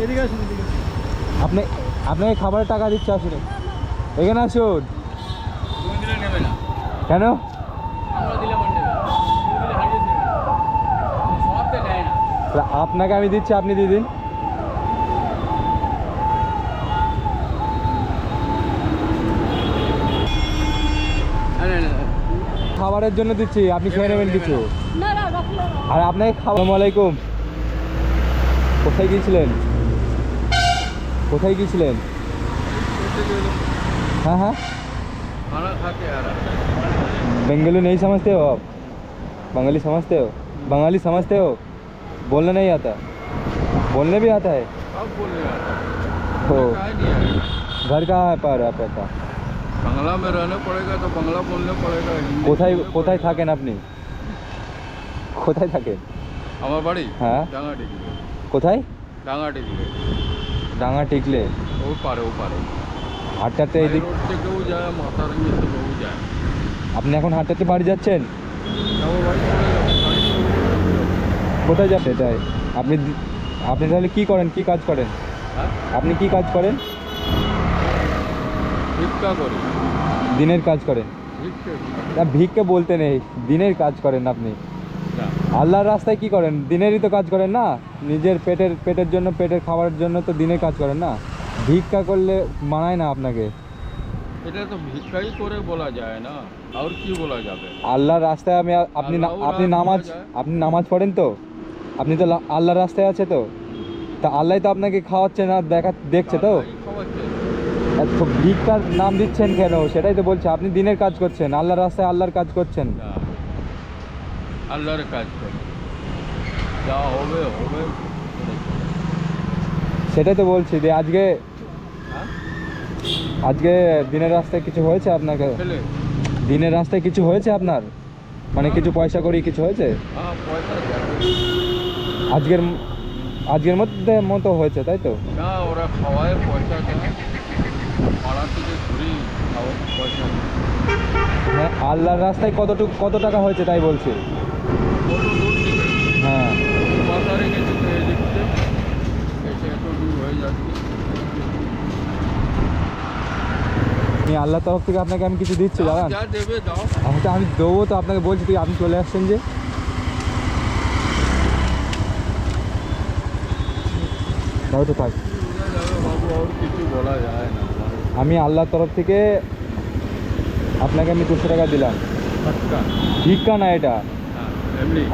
এদিকে আসুন এদিকে আপনি আপনাকে খাবারের টাকা দিচ্ছে আসুন। এখানে আসুন। কেন? আপনাকে আমি দিচ্ছি আপনি দিয়ে দিন। খাবারের জন্য দিচ্ছি আপনি খেয়ে নেবেন কিছু। আর আপনাকে খাওয়া আলাইকুম। কোথায় গিয়েছিলেন? কোথায় গিয়েছিলেন हाँ हाँ खाना खाते आ रहा बेंगलुरु नहीं समझते हो आप बंगाली समझते हो बंगाली समझते हो बोलना नहीं आता बोलने भी आता है अब बोल रहे तो काहे नहीं आएगा घर कहाँ है पर आपका बांग्ला में रहना पड़ेगा तो बांग्ला बोलना पड़ेगा हिंदी কোথায় बोलना কোথায় पड़ेगा। থাকেন আপনি কোথায় থাকেন আমার বাড়ি হ্যাঁ। ডাঙ্গা টিকলে কোথায় ডাঙ্গা টিকলে ডাঙা টিকলে? ও পারে ও পারে। হাটটাতে এদিক থেকেও যায় মাথারাঙ্গি থেকেও যায়। আপনি এখন হাটটাতে বাড়ি যাচ্ছেন? যাব যাব যাব। কোথায় যাচ্ছে এটাই? আপনি আপনি তাহলে কি করেন? কি কাজ করেন? হ্যাঁ? আপনি কি কাজ করেন? ভিক্ষা করি। দিনের কাজ করেন। ভিক্ষা না ভিক্ষে বলতে নেই। দিনের কাজ করেন আপনি। আল্লাহর রাস্তায় কি করেন? দিনেরই তো কাজ করেন না? নিজের পেটের পেটের জন্য পেটের খাবারের জন্য তো দিনের কাজ করেন না? ভিক্ষা করলে মানায় না আপনাকে? এটা তো ভিক্ষাই করে বলা যায় না। আর কি বলা যাবে? আল্লাহর রাস্তায় আমি আপনি আপনি নামাজ আপনি নামাজ পড়েন তো? আপনি তো আল্লাহর রাস্তায় আছে তো? তা আল্লাহ তো আপনাকে খাওয়াচ্ছে না দেখা দেখছে তো? ভিক্ষার নাম দিচ্ছেন কেন? সেটাই তো বলছে আপনি দিনের কাজ করছেন আল্লাহর রাস্তায় আল্লাহর কাজ করছেন। আল্লাহর কাজ করে। যা হবে হবে। সেটাই তো বলছি যে আজকে হ্যাঁ? আজকে দিনের রাস্তায় কিছু হয়েছে আপনাকে দিনের রাস্তায় কিছু হয়েছে আপনার? মানে কিছু পয়সা করি কিছু হয়েছে? হ্যাঁ আজকের আজকের মধ্যে মতো হয়েছে তাই তো? না ওরা খাওয়ায় পয়সা। হ্যাঁ আল্লাহর রাস্তায় কতটুকু কত টাকা হয়েছে তাই বলছি? হ্যাঁ। বাজারে গেছে তো এই এসে এত দূর হয়ে যাচ্ছে আমি আল্লাহর তরফ থেকে আপনাকে আমি কিছু দিচ্ছি দাঁড়ান। আমি তো আমি দেবো তো আপনাকে বলছি তুই আপনি চলে আসছেন যে। তাও তো থাক আমি আল্লাহর তরফ থেকে আপনাকে আমি দুশো টাকা দিলাম। ভিক্ষা না এটা।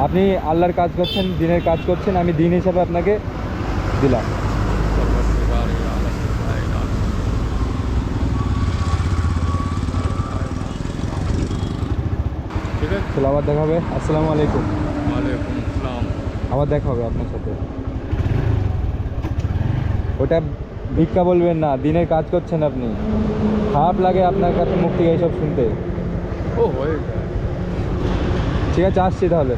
আপনি আল্লাহর কাজ করছেন দিনের কাজ করছেন আমি দিন হিসাবে আপনাকে দিলাম। আবার দেখা হবে। আসসালামু আলাইকুম। আবার দেখা হবে আপনার সাথে। ওটা ভিক্ষা বলবেন না দিনের কাজ করছেন আপনি। খারাপ লাগে আপনার কাছে মুক্তি এইসব শুনতে। ও হয়ে ঠিক আছে আসছি তাহলে।